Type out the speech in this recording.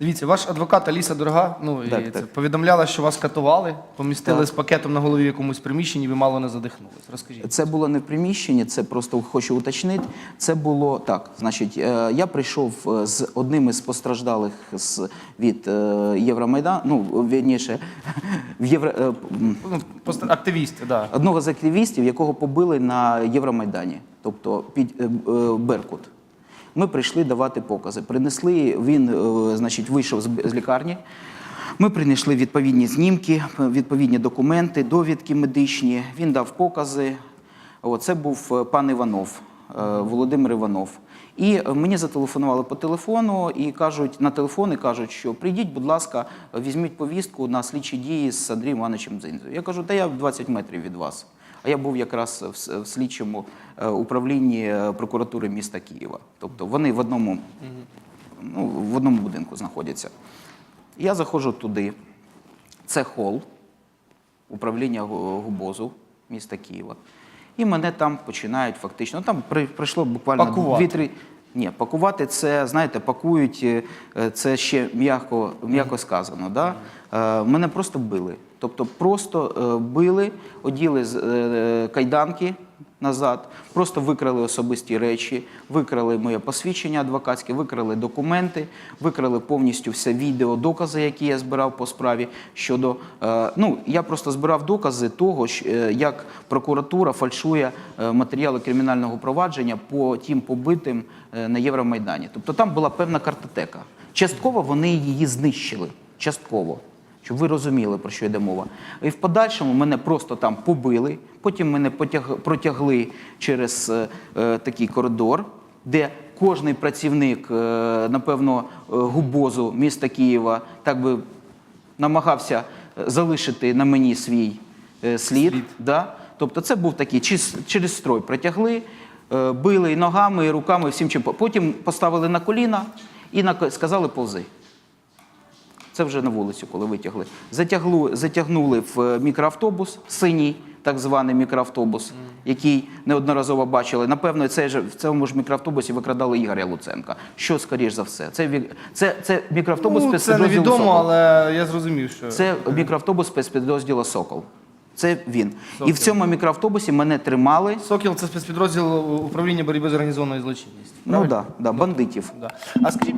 Дивіться, ваш адвокат Аліса Дорога ну, і Так, це, так. повідомляла, що вас катували, помістили Так. з пакетом на голові в якомусь приміщенні, ви мало не задихнулись. Розкажіть. Це було не в приміщенні, це просто хочу уточнити. Це було так. Значить, е, я прийшов е, з одним із постраждалих з, від е, Євромайдану, ну, вірніше, в Євро, е, м, Ну, активісти, да. одного з активістів, якого побили на Євромайдані, тобто під е, е, Беркут. Ми прийшли давати покази. Принесли, він, е, значить, вийшов з, лікарні. Ми принесли відповідні знімки, відповідні документи, довідки медичні. Він дав покази. Це був е, пан Іванов, е, Володимир Іванов. І мені зателефонували по телефону і кажуть на телефон і кажуть, що прийдіть, будь ласка, візьміть повістку на слідчі дії з Андрієм Івановичем Дзинзою. Я кажу, та я в 20 метрів від вас. А я був якраз в слідчому е, управлінні е, прокуратури міста Києва. Тобто вони в одному, ну, в одному будинку знаходяться. Я заходжу туди. Це хол управління ГУБОЗу міста Києва. І мене там починають фактично. Ну, там при- пройшло буквально Пакувати. дві-три. Ні, пакувати це, знаєте, пакують, е, це ще м'яко, м'яко сказано. Да? Мене просто били. Тобто просто е, били, оділи з- е, кайданки назад, просто викрали особисті речі, викрали моє посвідчення адвокатське, викрали документи, викрали повністю все відео, докази, які я збирав по справі щодо. е, Ну, я просто збирав докази того, е, як прокуратура фальшує е, матеріали кримінального провадження по тим побитим е, на Євромайдані. Тобто там була певна картотека. Частково вони її знищили. Частково. Щоб ви розуміли, про що йде мова. І в подальшому мене просто там побили, потім мене потяг... протягли через е, е, такий коридор, де кожний працівник, е, напевно, е, губозу міста Києва так би намагався е, залишити на мені свій е, слід. Слід. Да? Тобто це був такий, через, через строй протягли, е, били і ногами, і руками, всім чим. Потім поставили на коліна і на... сказали повзи. Це вже на вулицю, коли витягли. Затягли, затягнули в е, мікроавтобус, синій, так званий мікроавтобус, який неодноразово бачили. Напевно, це ж в цьому ж мікроавтобусі викрадали Ігоря Луценка. Що скоріш за все? Це, це, це мікроавтобус Ну, це невідомо, «Сокол». але я зрозумів, що Це мікроавтобус спецпідрозділу Сокол. Це він. І в цьому мікроавтобусі мене тримали. Сокіл це спецпідрозділ управління боротьби з організованою злочинністю. Ну так, да, да, бандитів. Да. А скажіть,